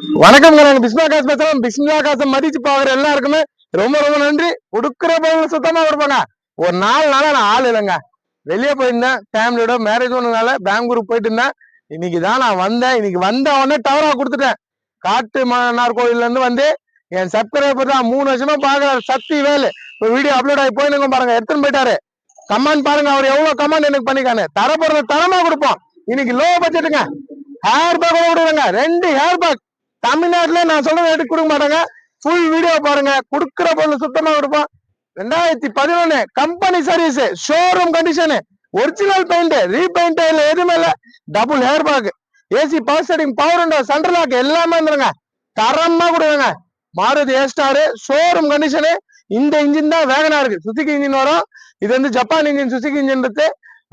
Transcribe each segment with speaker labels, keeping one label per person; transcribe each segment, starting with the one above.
Speaker 1: வணக்கம் நாங்க பிஸ்மிலா காசு பேசுறோம் பிஸ்மிலா காசை மதிச்சு பாக்குற எல்லாருக்குமே ரொம்ப ரொம்ப நன்றி. கொடுக்குற பொருள் சுத்தமா கொடுப்பாங்க. ஒரு நாலு நாளா நான் ஆள் இல்லைங்க. வெளியே போயிருந்தேன் ஃபேமிலியோட மேரேஜ் ஒன்றுனால பெங்களூருக்கு போயிட்டு இருந்தேன். இன்னைக்கு தான் நான் வந்தேன். இன்னைக்கு வந்த உடனே டவரா கொடுத்துட்டேன். காட்டு மன்னார் கோயில்ல இருந்து வந்து என் சப்ஸ்கிரைபர் தான் மூணு வருஷமா பாக்குறாரு சக்தி வேலு. இப்போ வீடியோ அப்லோட் ஆகி போயினுங்க பாருங்க. எடுத்துன்னு போயிட்டாரு. கமெண்ட் பாருங்க. அவர் எவ்வளவு கமெண்ட் எனக்கு பண்ணிக்கானு தரப்படுற தரமா கொடுப்போம். இன்னைக்கு லோ பட்ஜெட்டுங்க ஹேர் பேக் விடுவாங்க ரெண்டு ஹேர் பேக் தமிழ்நாட்டுல நான் சொல்ற ரேட்டு கொடுக்க மாட்டாங்க. ஃபுல் வீடியோ பாருங்க. கொடுக்குற பொருள் சுத்தமா கொடுப்போம் ரெண்டாயிரத்தி பதினொன்னு company service showroom condition original paint repaint இல்ல எதுவுமே இல்ல. Double air bag AC power setting power window central lock எல்லாமே வந்துருங்க. தரமா கொடுங்க. Maruti A star showroom condition இந்த இன்ஜின் தான் வேகனாருக்கு சுசுக்கு இன்ஜின் வரும். இது வந்து ஜப்பான் இன்ஜின் சுசுக்கு இன்ஜின் இருக்கு.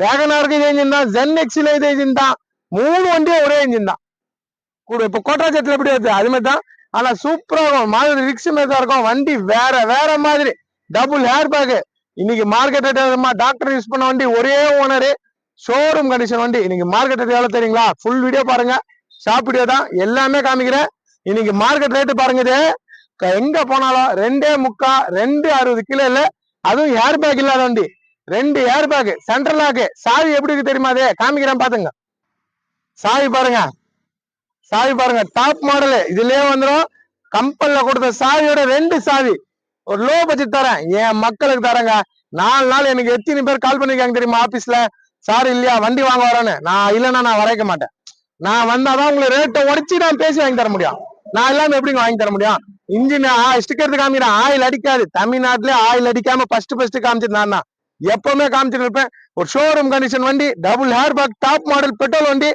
Speaker 1: வேகனாருக்கு இதே இன்ஜின் தான். ஜென் எக்ஸில் இதே இன்ஜின் தான். மூணு வண்டியும் ஒரே இன்ஜின் தான். கூட. இப்போ கோட்டாச்சத்துல எப்படி வருது அது மாதிரி தான் ஆனால் சூப்பராக இருக்கும். மாதிரி ரிக்ஸ் மாதிரி தான் இருக்கும். வண்டி வேற வேற மாதிரி. டபுள் ஹேர் பேக் இன்னைக்கு மார்க்கெட் ரேட் டாக்டர் யூஸ் பண்ண வண்டி ஒரே ஓனரு ஷோரூம் கண்டிஷன் வண்டி. இன்னைக்கு மார்க்கெட் ரேட் எவ்வளோ தெரியுங்களா? ஃபுல் வீடியோ பாருங்க. ஷாப் வீடியோ தான். எல்லாமே காமிக்கிறேன். இன்னைக்கு மார்க்கெட் ரேட்டு பாருங்க இது. எங்க போனாலும் ரெண்டே முக்கா ரெண்டு அறுபது கிலோ இல்ல. அதுவும் ஏர் பேக் இல்லாத வண்டி. ரெண்டு ஏர் பேக் சென்ட்ரல் லாக்கு சாவி எப்படி இருக்கு தெரியுமா? அதே. காமிக்கிறேன் பாத்துங்க. சாவி பாருங்க. சாவி பாருங்க டாப் மாடல் இதுலயே வந்துடும் கம்பெனில கொடுத்த சாவியோட ரெண்டு சாவி. ஒரு லோ பட்ஜெட் தரேன். என் மக்களுக்கு தரேங்க? நாலு நாள் எனக்கு எத்தனை பேர் கால் பண்ணிருக்காங்க தெரியுமா ஆபீஸ்ல சார் இல்லையா வண்டி வாங்க வரேன்னு. நான் இல்லைன்னா நான் வரைக்க மாட்டேன். நான் வந்தாதான் உங்களுக்கு ரேட்டை உடச்சி நான் பேசி வாங்கி தர முடியும். நான் இல்லாம எப்படிங்க வாங்கி தர முடியும்? இன்ஜின் ஸ்டிக்கர் காமிக்கிறேன். ஆயில் அடிக்காது. தமிழ்நாட்டுல ஆயில் அடிக்காம ஃபர்ஸ்ட் ஃபர்ஸ்ட் காமிச்சது நான் தான். எப்பவுமே காமிச்சிட்டு இருப்பேன். ஒரு ஷோரூம் கண்டிஷன் வண்டி double air bag top model petrol வண்டி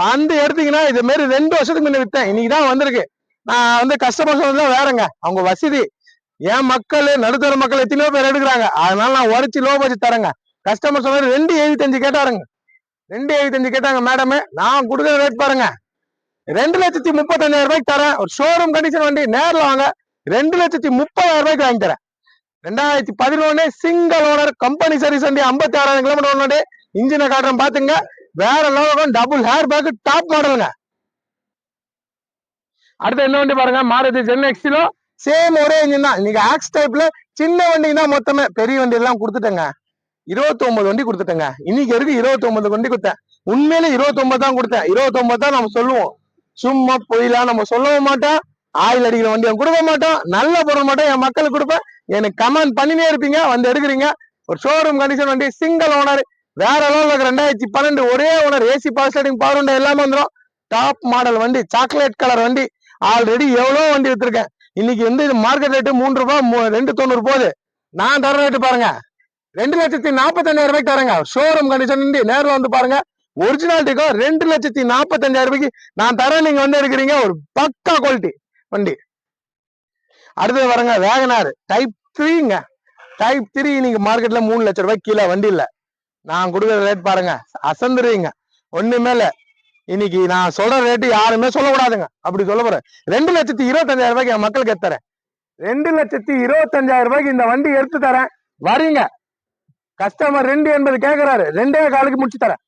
Speaker 1: வந்து எடுத்தீங்கன்னா இது மாரி ரெண்டு வருஷத்துக்கு முன்ன வித்தேன். இன்னைக்கு தான் வந்திருக்கு. நான் வந்து கஸ்டமர் வந்து வேறங்க. அவங்க வசதி. என் மக்கள் நடுத்தர மக்கள் எத்தனையோ பேர் எடுக்கிறாங்க. அதனால நான் உரைச்சி லோ பட்ஜெட் தரேங்க. கஸ்டமர் சொன்னது ரெண்டு எழுபத்தஞ்சு கேட்டாருங்க. ரெண்டு எழுபத்தஞ்சு கேட்டாங்க மேடமே நான் கொடுக்குற ரேட் பாருங்க. ரெண்டு லட்சத்தி முப்பத்தஞ்சாயிரம் ரூபாய்க்கு தரேன். ஒரு ஷோரூம் கண்டிஷன் வண்டி நேரில் வாங்க. ரெண்டு லட்சத்தி முப்பதாயிரம் ரூபாய்க்கு வாங்கி தரேன். ரெண்டாயிரத்தி பதினொன்னு சிங்கிள் ஓனர் கம்பெனி சர்வீஸ் வண்டி ஐம்பத்தி ஆறாயிரம் கிலோமீட்டர் ஓனர் இன்ஜினை காட்டுறேன் பாத்துங்க வேற லெவலுக்கும் டபுள் ஹேர் பேக் டாப் மாடலுங்க அடுத்து என்ன வண்டி பாருங்க மாருதி ஜென் எக்ஸிலோ சேம் ஒரே இன்ஜின் தான். நீங்க ஆக்ஸ் டைப்ல சின்ன வண்டி தான் மொத்தமே. பெரிய வண்டி எல்லாம் கொடுத்துட்டேங்க. இருபத்தி ஒன்பது வண்டி கொடுத்துட்டேங்க. இன்னைக்கு இருக்கு இருபத்தி ஒன்பது வண்டி கொடுத்தேன்? உண்மையிலே இருபத்தி ஒன்பது தான் கொடுத்தேன். இருபத்தி ஒன்பது தான் நம்ம சொல்லுவோம். சும்மா பொய்லாம் நம்ம சொல்லவும் மாட்டோம். ஆயில் அடிக்கிற வண்டியை கொடுக்க மாட்டோம். நல்ல பொருள் மட்டும் என் மக்களுக்கு கொடுப்பேன். எனக்கு கமெண்ட் பண்ணினே இருப்பீங்க. வந்து எடுக்கிறீங்க. ஒரு ஷோரூம் கண்டிஷன் வண்டி சிங்கிள் ஓனர் வேற லெவலில் ரெண்டாயிரத்தி பன்னெண்டு ஒரே owner AC power steering power window எல்லாமே வந்துடும் டாப் மாடல் வண்டி சாக்லேட் கலர் வண்டி. ஆல்ரெடி எவ்வளோ வண்டி வித்துருக்கேன். இன்னைக்கு வந்து இது மார்க்கெட் ரேட்டு மூணு ரூபாய் மூ- ரெண்டு தொண்ணூறு போகுது. நான் தர ரேட்டு பாருங்க. ரெண்டு லட்சத்தி நாற்பத்தஞ்சாயிரம் ரூபாய்க்கு தரேங்க ஷோரூம் கண்டிஷன் வண்டி நேரில் வந்து பாருங்க. ஒரிஜினாலிட்டிக்கும் ரெண்டு லட்சத்தி நாற்பத்தஞ்சாயிரம் ரூபாய்க்கு நான் தரேன் நீங்க வந்து எடுக்கிறீங்க. ஒரு பக்கா குவாலிட்டி வண்டி. அடுத்தது வரங்க வேகனார் டைப் த்ரீங்க டைப் த்ரீ இன்னைக்கு மார்க்கெட்ல மூணு லட்சம் ரூபாய் கீழே வண்டி இல்லை. நான் கொடுக்குற ரேட் பாருங்க. அசந்துருவீங்க ஒண்ணுமே இல்ல இன்னைக்கு நான் சொல்ற ரேட்டு யாருமே சொல்லக்கூடாதுங்க. அப்படி சொல்ல போறேன். ரெண்டு லட்சத்தி இருபத்தஞ்சாயிரம் ரூபாய்க்கு என் மக்களுக்கு எடுத்து ரெண்டு லட்சத்தி இருபத்தஞ்சாயிரம் ரூபாய்க்கு இந்த வண்டி எடுத்து தரேன். வரீங்க. கஸ்டமர் ரெண்டு எண்பது கேட்கிறாரு ரெண்டே காலுக்கு முடிச்சு தரேன்.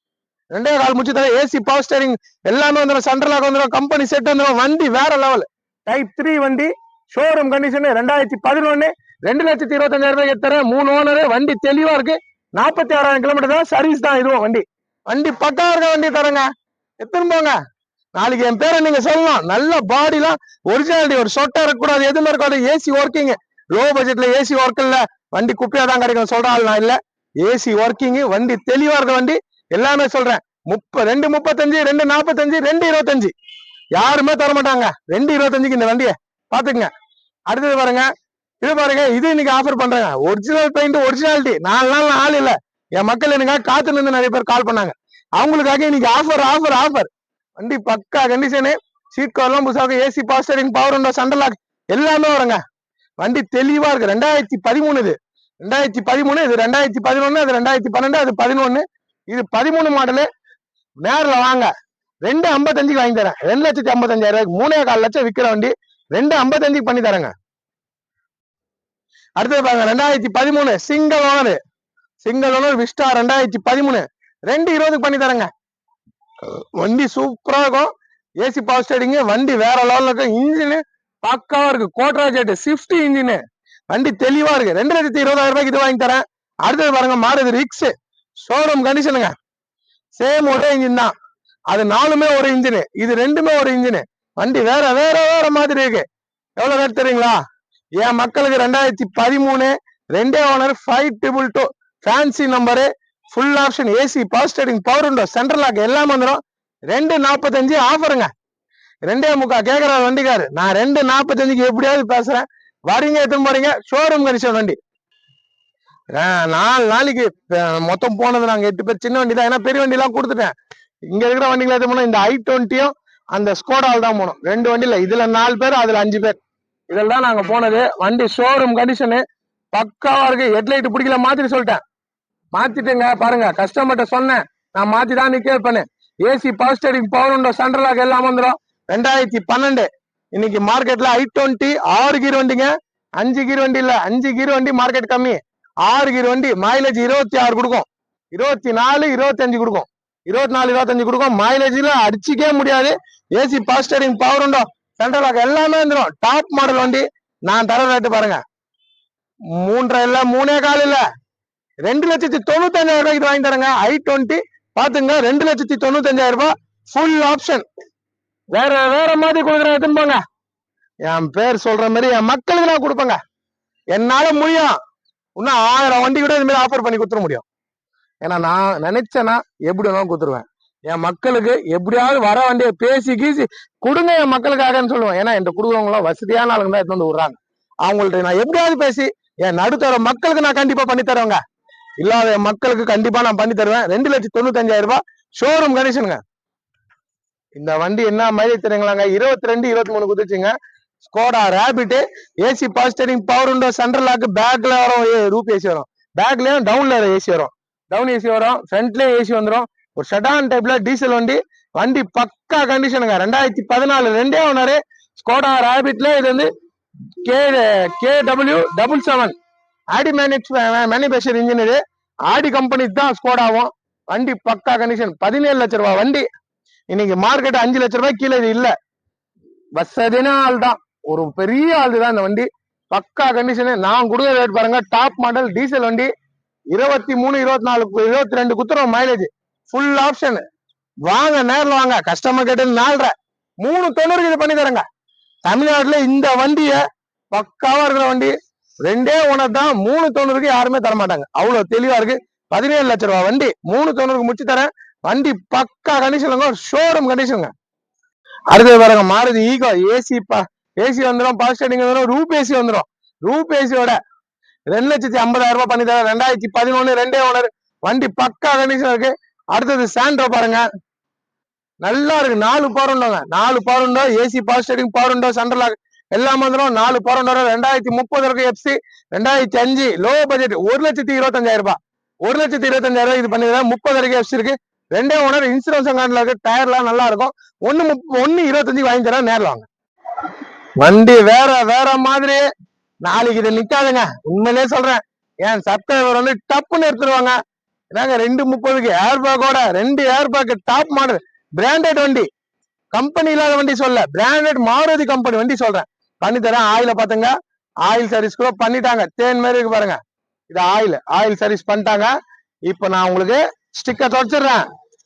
Speaker 1: ரெண்டே கால் முடிச்சு தரேன். ஏசி பவர் ஸ்டேரிங் எல்லாமே வந்துடும் சென்ட்ரலாக வந்துடும் கம்பெனி செட் வந்துடும் வண்டி வேற லெவல் டைப் த்ரீ வண்டி ஷோரூம் கண்டிஷன் ரெண்டாயிரத்தி பதினொன்னு. ரெண்டு லட்சத்தி இருபத்தஞ்சாயிரம் ரூபாய் தரேன். மூணு ஓனரு வண்டி தெளிவா இருக்கு. நாற்பத்தி ஆறாயிரம் கிலோமீட்டர் தான் சர்வீஸ் தான் இதுவும். வண்டி. வண்டி பக்கா இருக்க வண்டி தரேங்க. எத்தனை போங்க? நாளைக்கு என் பேரை நீங்க சொல்லலாம் நல்ல பாடிலாம் ஒரிஜினாலிட்டி ஒரு சொட்டா இருக்கக்கூடாது. எதுவுமே இருக்காது. ஏசி ஒர்க்கிங் லோ பட்ஜெட்ல ஏசி ஒர்க் இல்ல. வண்டி குப்பையா தான் கிடைக்கும். சொல்றாள் நான் இல்ல. ஏசி ஒர்க்கிங் வண்டி தெளிவா இருக்க வண்டி. எல்லாமே சொல்றேன். முப்ப ரெண்டு முப்பத்தஞ்சு ரெண்டு நாற்பத்தஞ்சு ரெண்டு இருபத்தஞ்சு. யாருமே தர மாட்டாங்க ரெண்டு இருபத்தஞ்சுக்கு இந்த வண்டியை. பாத்துக்கங்க அடுத்தது பாருங்க. இது பாருங்க இது இன்னைக்கு ஆஃபர் பண்றாங்க. ஒரிஜினல் பெயிண்ட் ஒரிஜினாலிட்டி நாலு நாள் ஆள் இல்ல. என் மக்கள் எனக்காக காத்து நின்று நிறைய பேர் கால் பண்ணாங்க. அவங்களுக்காக இன்னைக்கு ஆஃபர் ஆஃபர் ஆஃபர் வண்டி பக்கா கண்டிஷனு சீட் கவர்லாம் புதுசாக ஏசி பவர் பவர் உண்டோ எல்லாமே வருங்க. வண்டி தெளிவா இருக்கு. ரெண்டாயிரத்தி பதிமூணு இது ரெண்டாயிரத்தி பதிமூணு இது ரெண்டாயிரத்தி பதினொன்னு அது ரெண்டாயிரத்தி பன்னெண்டு அது பதினொன்னு. இது பதிமூணு மாடலு நேரில் வாங்க. ரெண்டு ஐம்பத்தஞ்சுக்கு வாங்கி தரேன். ரெண்டு லட்சத்தி ஐம்பத்தஞ்சாயிரம் ரூபாய்க்கு மூணே கால் லட்சம் விற்கிற வண்டி. ரெண்டு ஐம்பத்தஞ்சுக்கு பண்ணி தரேங்க. அடுத்தது பாருங்க ரெண்டாயிரத்தி பதிமூணு single owner. Single owner Vista ரெண்டாயிரத்தி பதிமூணு. ரெண்டு இருபதுக்கு பண்ணி தரேங்க. வண்டி சூப்பரா இருக்கும். ஏசி பவர் ஸ்டேரிங் வண்டி வேற லெவலில் இருக்கும். இன்ஜினு பக்காவா இருக்கு. கோட்ரா ஜெட் ஸ்விஃப்ட் வண்டி தெளிவா இருக்கு. ரெண்டு லட்சத்தி இருபதாயிரம் ரூபாய்க்கு இது வாங்கி தரேன். அடுத்தது பாருங்க மாறுது ரிக்ஸ் ஷோரூம் கண்டிஷனுங்க சேம் ஒரே இன்ஜின் தான். அது நாலுமே ஒரு இன்ஜின் இது ரெண்டுமே ஒரு இன்ஜின் வண்டி வேற வேற வேற மாதிரி இருக்கு. எவ்வளவு ரேட் தெரியுங்களா? என் மக்களுக்கு ரெண்டாயிரத்தி பதிமூணு ரெண்டே owner five triple two fancy number full option AC power steering power window central lock எல்லாம் வந்துடும் ரெண்டு நாற்பத்தஞ்சு ஆஃபருங்க ரெண்டே முக்கா கேட்குறாரு வண்டிக்காரு. நான் ரெண்டு நாற்பத்தஞ்சுக்கு எப்படியாவது பேசுகிறேன் வரீங்க எத்தனை போறீங்க? ஷோரூம் கண்டிஷன் வண்டி. நாலு நாளைக்கு மொத்தம் போனது நாங்கள் எட்டு பேர். சின்ன வண்டி தான் ஏன்னா பெரிய வண்டிலாம் கொடுத்துட்டேன். இங்கே இருக்கிற வண்டிகளை எடுத்து போனோம்? இந்த ஐ டுவெண்ட்டியும் அந்த ஸ்கோடால் தான் போனோம். ரெண்டு வண்டியில் இதில் நாலு பேர் அதில் அஞ்சு பேர். இதில் தான் நாங்க போனது. வண்டி ஷோரூம் கண்டிஷனு பக்காவா இருக்கு. ஹெட்லைட் பிடிக்கல மாத்திட்டு சொல்லிட்டேன். மாத்திட்டுங்க பாருங்க கஸ்டமர்கிட்ட சொன்னேன். நான் மாத்தி தான் நிக்க வைப்பேன்னு ஏசி பவர் ஸ்டேரிங் பவர் உண்டோ சென்ட்ரலாக எல்லாம் வந்துடும் ரெண்டாயிரத்தி பன்னெண்டு. இன்னைக்கு மார்க்கெட்ல ஐ டுவெண்ட்டி ஆறு கீர் வண்டிங்க. அஞ்சு கீர் வண்டி இல்ல அஞ்சு கீர் வண்டி மார்க்கெட் கம்மி. ஆறு கீர் வண்டி மைலேஜ் இருபத்தி ஆறு கொடுக்கும். இருபத்தி நாலு இருபத்தஞ்சு கொடுக்கும். இருபத்தி நாலு இருபத்தஞ்சு கொடுக்கும். மைலேஜ்ல அடிச்சுக்கவே முடியாது. ஏசி பவர் ஸ்டேரிங் பவர் உண்டோ சென்ட்ரலாக எல்லாமே வந்துடும் டாப் மாடல் வண்டி நான் தர ரேட்டு பாருங்க. மூன்றரை இல்லை மூணே கால் இல்லை. ரெண்டு லட்சத்தி தொண்ணூத்தஞ்சாயிரம் ரூபாய்க்கு இது வாங்கி தரேங்க. ஐ டுவெண்ட்டி பாத்துங்க ரெண்டு லட்சத்தி தொண்ணூத்தஞ்சாயிரம் ரூபாய் ஃபுல் ஆப்ஷன் வேற வேற மாதிரி கொடுக்குறேன் எடுத்துன்னு போங்க. என் பேர் சொல்ற மாதிரி என் மக்களுக்கு நான் கொடுப்பேங்க. என்னால முடியும். இன்னும் ஆயிரம் வண்டி கூட இது மாதிரி ஆஃபர் பண்ணி கொடுத்துட முடியும். ஏன்னா நான் நினைச்சேன்னா எப்படி வேணாலும் கொடுத்துருவேன். என் மக்களுக்கு எப்படியாவது வர வண்டியை பேசி கீசி கொடுங்க என் மக்களுக்காகன்னு சொல்லுவேன் ஏன்னா இந்த கொடுக்குறவங்களாம் வசதியான ஆளுங்க தான் எடுத்து வந்து விடுறாங்க. அவங்கள்ட்ட நான் எப்படியாவது பேசி என் நடுத்தர மக்களுக்கு நான் கண்டிப்பா பண்ணி தருவேங்க. இல்லாத என் மக்களுக்கு கண்டிப்பா நான் பண்ணி தருவேன். ரெண்டு லட்சத்தி தொண்ணூத்தஞ்சாயிரம் ரூபாய் ஷோரூம் கண்டிஷனுங்க இந்த வண்டி என்ன மைலேஜ் தெரியுங்களாங்க? இருபத்தி ரெண்டு இருபத்தி மூணு குதிச்சுங்க Skoda Rapid AC power steering power window central lock பேக்ல வரும் ரூப் ஏசி வரும். பேக்லயும் டவுன்ல ஏசி வரும். டவுன் ஏசி வரும் ஃப்ரண்ட்லயும் ஏசி வந்துடும் ஒரு ஷடான் டைப்ல டீசல் வண்டி வண்டி பக்கா கண்டிஷனுங்க ரெண்டாயிரத்தி பதினாலு ரெண்டே ஒன்னாரு ஸ்கோடா ராபிட்ல இது வந்து K K W double seven Audi மேனிச் manufacture engineer Audi company தான் ஸ்கோடாவும் வண்டி பக்கா கண்டிஷன் பதினேழு லட்ச ரூபாய் வண்டி. இன்னைக்கு மார்க்கெட் அஞ்சு லட்ச ரூபாய் கீழே இது இல்ல. வசதின ஆள் தான். ஒரு பெரிய ஆள் தான் இந்த வண்டி. பக்கா கண்டிஷனு நான் கொடுக்குற ரேட் பாருங்க. டாப் மாடல் டீசல் வண்டி. இருபத்தி மூணு இருபத்தி நாலு இருபத்தி ரெண்டு குத்துறோம் மைலேஜ் ஃபுல் ஆப்ஷன் வாங்க நேரில் வாங்க. கஸ்டமர் கேட்டு நாலரை மூணு தொண்ணூறுக்கு இது பண்ணி தரேங்க. தமிழ்நாட்டுல இந்த வண்டிய பக்காவா இருக்கிற வண்டி. ரெண்டே ஓனர் தான் மூணு தொண்ணூறுக்கு யாருமே தர மாட்டாங்க. அவ்வளவு தெளிவா இருக்கு. பதினேழு லட்ச ரூபாய் வண்டி. மூணு தொண்ணூறுக்கு முடிச்சு தரேன். வண்டி பக்கா கண்டிஷனுங்க ஷோரூம் கண்டிஷனுங்க அடுத்தது பாருங்க மாருதி ஈகோ. ஏசி பா ஏசி வந்துடும் பவர் ஸ்டேடிங் வந்துடும் ரூப் ஏசி வந்துடும் ரூப் ஏசியோட ரெண்டு லட்சத்தி ஐம்பதாயிரம் ரூபாய் பண்ணி தரேன். ரெண்டாயிரத்தி பதினொன்னு ரெண்டே ஓனர் வண்டி பக்கா கண்டிஷன் இருக்கு. அடுத்தது சாண்ட்ரோ பாருங்க. நல்லா இருக்கு. நாலு பவர் உண்டோங்க நாலு power window AC power steering power window central எல்லாம் வந்துடும் நாலு பவர் உண்டோ ரெண்டாயிரத்தி முப்பது இருக்கு எஃப்சி ரெண்டாயிரத்தி அஞ்சு லோ பட்ஜெட் ஒரு லட்சத்தி இருபத்தஞ்சாயிரம் ரூபாய். ஒரு லட்சத்தி இருபத்தஞ்சாயிரம் ரூபாய் இது பண்ணிடுறேன் முப்பது வரைக்கும் எஃப்சி இருக்கு. ரெண்டே ஓனர் இன்சூரன்ஸ் கார்டில் இருக்கு. டயர்லாம் நல்லா இருக்கும். ஒன்னு முப்ப ஒன்னு இருபத்தஞ்சு வாங்கி தரேன். நேரில் வாங்க. வண்டி வேற வேற மாதிரி நாளைக்கு இது நிக்காதுங்க. உண்மையிலே சொல்றேன். ஏன் சப்ஸ்கிரைபர் வந்து டப்புன்னு எடுத்துருவாங்க. என்னங்க ரெண்டு முப்பதுக்கு ஏர் பேக்கோட ரெண்டு air bag top model branded வண்டி. கம்பெனி இல்லாத வண்டி சொல்ல பிராண்டட் மாருதி கம்பெனி வண்டி சொல்றேன். பண்ணி தரேன். ஆயில பாத்துங்க. ஆயில் சர்வீஸ் கூட பண்ணிட்டாங்க. தேன் மாதிரி இருக்கு பாருங்க. இது ஆயில் ஆயில் சர்வீஸ் பண்ணிட்டாங்க. இப்ப நான் உங்களுக்கு ஸ்டிக்கர் தொடச்சிடுறேன்.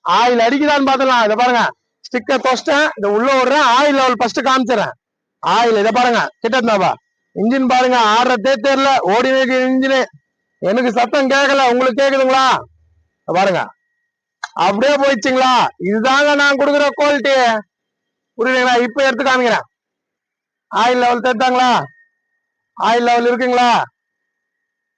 Speaker 1: ஆயில் அடிக்குதான்னு பாத்துலாம் இதை பாருங்க. ஸ்டிக்கர் தொடச்சிட்டேன். இதை உள்ள விடுறேன். ஆயில் லெவல் ஃபர்ஸ்ட் காமிச்சிடுறேன். ஆயில் இதை பாருங்க. கிட்டத்தாப்பா இன்ஜின் பாருங்க. ஆடுறதே தெரியல ஓடி வைக்கிற இன்ஜினு எனக்கு சத்தம் கேட்கல உங்களுக்கு கேக்குதுங்களா? பாருங்க. அப்படியே போயிடுச்சுங்களா? இதுதாங்க நான் கொடுக்குற குவாலிட்டி புரியுதுங்களா? இப்ப எடுத்து காமிக்கிறேன். ஆயில் லெவல் தெரித்தாங்களா? ஆயில் லெவல் இருக்குங்களா?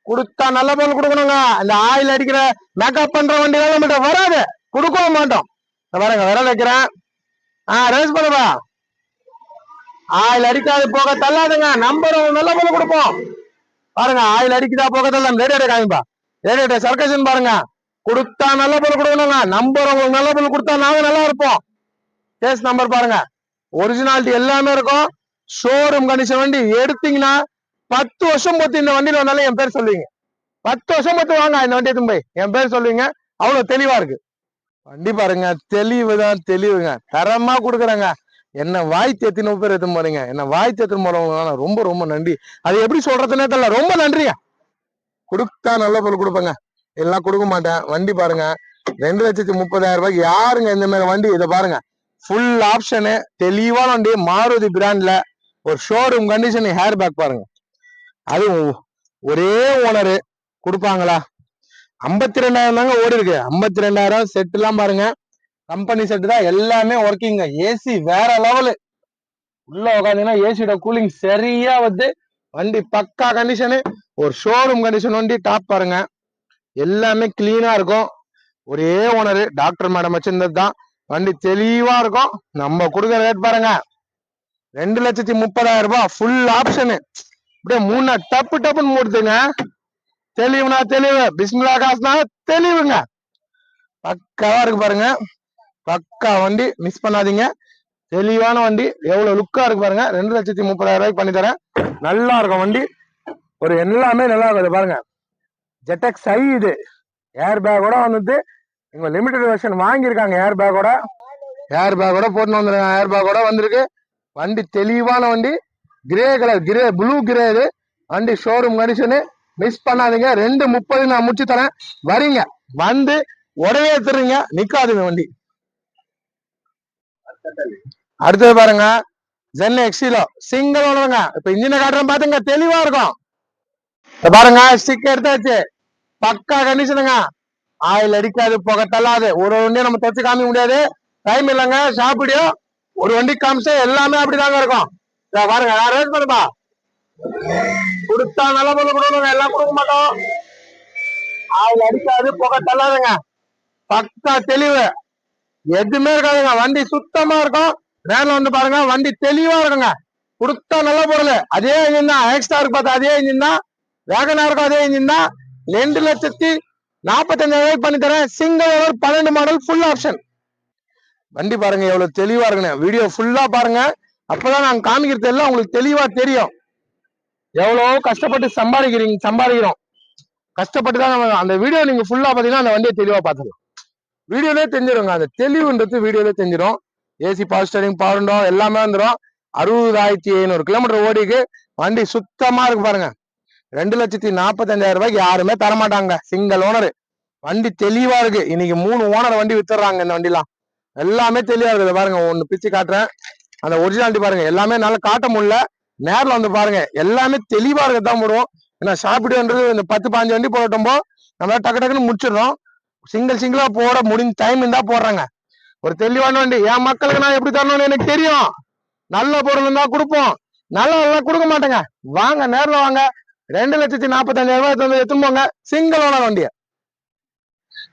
Speaker 1: கொடுத்தா நல்ல பொருள் கொடுக்கணுங்க. இந்த ஆயில் அடிக்கிற மேக்கப் பண்ற வண்டி எல்லாம் நம்மகிட்ட வராது. கொடுக்கவும் மாட்டோம். பாருங்க விரல் வைக்கிறேன். ஆ ரேஸ் பண்ணுவா ஆயில் அடிக்காது போக தள்ளாதுங்க. நம்பர் நல்ல பொருள் கொடுப்போம். பாருங்க ஆயில் அடிக்குதா போக ரேடியோட காமிப்பா. ரேடியோட சர்க்கேஷன் பாருங்க. கொடுத்தா நல்ல பொருள் கொடுக்கணுங்க. நம்பர் உங்களுக்கு நல்ல பொருள் கொடுத்தா நாங்க நல்லா இருப்போம். கேஸ் நம்பர் பாருங்க. ஒரிஜினாலிட்டி எல்லாமே இருக்கும். ஷோரூம் கண்டிஷன் வண்டி எடுத்தீங்கன்னா பத்து வருஷம் பொத்து இந்த வண்டியில வந்தாலும் என் பேர் சொல்லுவீங்க. பத்து வருஷம் பொத்து வாங்க இந்த வண்டி எடுத்து போய். என் பேர் சொல்லுவீங்க. அவ்வளவு தெளிவா இருக்கு. வண்டி பாருங்க தெளிவு தான் தெளிவுங்க. தரமா கொடுக்குறேங்க. என்ன வாய் தேத்தின பேர் எடுத்துன்னு போறீங்க. என்ன வாய் தேத்தின போறவங்க ரொம்ப ரொம்ப நன்றி. அது எப்படி சொல்றதுன்னே தெரியல. ரொம்ப நன்றிங்க கொடுத்தா நல்ல பொருள் கொடுப்பேங்க. எல்லாம் கொடுக்க மாட்டேன். வண்டி பாருங்க. ரெண்டு லட்சத்தி முப்பதாயிரம் ரூபாய்க்கு யாருங்க இந்த மாதிரி வண்டி? இதை பாருங்க. ஃபுல் ஆப்ஷனு தெளிவான வண்டி மாருதி பிராண்ட்ல ஒரு ஷோரூம் கண்டிஷன் ஹேர் பேக் பாருங்க. அதுவும் ஒரே ஓனரு கொடுப்பாங்களா? ஐம்பத்தி ரெண்டாயிரம் தாங்க ஓடி இருக்கு ஐம்பத்தி ரெண்டாயிரம் செட் எல்லாம் பாருங்க. கம்பெனி செட்டு தான் எல்லாமே ஒர்க்கிங்க ஏசி வேற லெவலு உள்ள உட்காந்தீங்கன்னா ஏசியோட கூலிங் சரியா வந்து வண்டி பக்கா கண்டிஷனு ஒரு ஷோரூம் கண்டிஷன் வண்டி டாப் பாருங்க. எல்லாமே கிளீனா இருக்கும். ஒரே ஓனரு டாக்டர் மேடம் வச்சிருந்தது தான். வண்டி தெளிவா இருக்கும். நம்ம கொடுக்குற ரேட் பாருங்க. ரெண்டு லட்சத்தி முப்பதாயிரம் ரூபாய் ஃபுல் ஆப்ஷனு அப்படியே மூணு டப்பு டப்புன்னு மூடுதுங்க. தெளிவுனா தெளிவு. பிஸ்மிலா காசுனா தெளிவுங்க. பக்காவா இருக்கு பாருங்க. பக்கா வண்டி மிஸ் பண்ணாதீங்க. தெளிவான வண்டி எவ்வளவு லுக்கா இருக்கு பாருங்க. ரெண்டு லட்சத்தி முப்பதாயிரம் ரூபாய்க்கு பண்ணி தரேன். நல்லா இருக்கும் வண்டி. ஒரு எல்லாமே நல்லா இருக்கும் பாருங்க. ஜெட்டக்ஸ் ஐ இது. ஏர் பேக்கோட வந்துட்டு இவங்க லிமிடெட் வெர்ஷன் வாங்கியிருக்காங்க ஏர் பேக்கோட ஏர் பேக்கோட போட்டு வந்துருக்காங்க ஏர் பேக்கோட வந்திருக்கு. வண்டி தெளிவான வண்டி. Grey colour grey blue grey இது. வண்டி ஷோரூம் கண்டிஷனு மிஸ் பண்ணாதீங்க. ரெண்டு முப்பது நான் முடிச்சு தரேன். வரீங்க. வந்து உடனே எடுத்துறீங்க நிக்காதுங்க வண்டி. அடுத்தது பாருங்க. ஜென் எக்ஸிலோ சிங்கிள் ஓனருங்க இப்ப இன்ஜினை காட்டுறேன் பாத்துங்க தெளிவா இருக்கும். பாருங்க ஸ்டிக் எடுத்தாச்சு. பக்கா கண்டிஷனுங்க ஆயில் அடிக்காது புகை தள்ளாது. ஒரு வண்டியும் நம்ம தச்சு காமிக்க முடியாது. டைம் இல்லைங்க சாப்பிடியோ ஒரு வண்டி காமிச்சா எல்லாமே அப்படிதாங்க இருக்கும். பாருங்க நான் ரேட் பண்ணுப்பா. கொடுத்தா நல்ல பொருள் கொடுக்கணுங்க எல்லாம் கொடுக்க மாட்டோம். ஆயில் அடிக்காது புகை தள்ளாதுங்க. பக்கா தெளிவு. எதுவுமே இருக்காதுங்க. வண்டி சுத்தமா இருக்கும். நேரில் வந்து பாருங்க வண்டி தெளிவா இருக்குங்க. கொடுத்தா நல்ல பொருள். அதே இன்ஜின் தான். எக்ஸ்ட்ரா இருக்கு பார்த்தா அதே இன்ஜின் தான். வேகனா இருக்கும் அதே இன்ஜின் தான். ரெண்டு லட்சத்தி நாற்பத்தஞ்சாயிரம் பண்ணி தரேன் சிங்கிள் ஓவர் பன்னெண்டு மாடல் ஃபுல் ஆப்ஷன் வண்டி பாருங்க எவ்வளவு தெளிவா இருக்குங்க வீடியோ ஃபுல்லா பாருங்க. அப்பதான் நாங்க காமிக்கிறது எல்லாம் உங்களுக்கு தெளிவா தெரியும். எவ்வளவோ கஷ்டப்பட்டு சம்பாதிக்கிறீங்க சம்பாதிக்கிறோம். கஷ்டப்பட்டு தான் அந்த வீடியோ நீங்க ஃபுல்லா பாத்தீங்கன்னா அந்த வண்டியை தெளிவா பாத்துக்கலாம் வீடியோலே தெரிஞ்சிடுங்க அந்த தெளிவுன்றது வீடியோலே தெரிஞ்சிடும் AC power steering power window எல்லாமே வந்துடும் அறுபதாயிரத்தி ஐநூறு கிலோமீட்டர் ஓடிக்கு வண்டி சுத்தமா இருக்கு பாருங்க. ரெண்டு லட்சத்தி நாற்பத்தஞ்சாயிரம் ரூபாய்க்கு யாருமே தரமாட்டாங்க. சிங்கிள் ஓனர் வண்டி தெளிவா இருக்கு. இன்னைக்கு மூணு ஓனர் வண்டி வித்துறாங்க இந்த வண்டிலாம். எல்லாமே தெளிவா இருக்குது. பாருங்க ஒன்னு பிச்சு காட்டுறேன். அந்த ஒரிஜினாலிட்டி பாருங்க. எல்லாமே நல்லா காட்ட முடியல. நேரில் வந்து பாருங்க. எல்லாமே தெளிவா இருக்கதான் போடுவோம் ஏன்னா சாப்பிடுன்றது இந்த பத்து பாஞ்சு வண்டி போட்டோம்போ நம்மளால டக்கு டக்குன்னு முடிச்சிடுறோம். சிங்கிள் சிங்கிளா போட முடிஞ்ச டைம் இருந்தா போடுறாங்க. ஒரு தெளிவான வண்டி. என் மக்களுக்கு நான் எப்படி தரணும்னு எனக்கு தெரியும். நல்ல பொருள் இருந்தா கொடுப்போம். நல்ல எல்லாம் கொடுக்க மாட்டேங்க. வாங்க நேரில் வாங்க. ரெண்டு லட்சத்தி நாற்பத்தஞ்சாயிரம் ரூபாய் எடுத்து வந்து எடுத்துன்னு போங்க சிங்கிள் ஓனர் வண்டிய.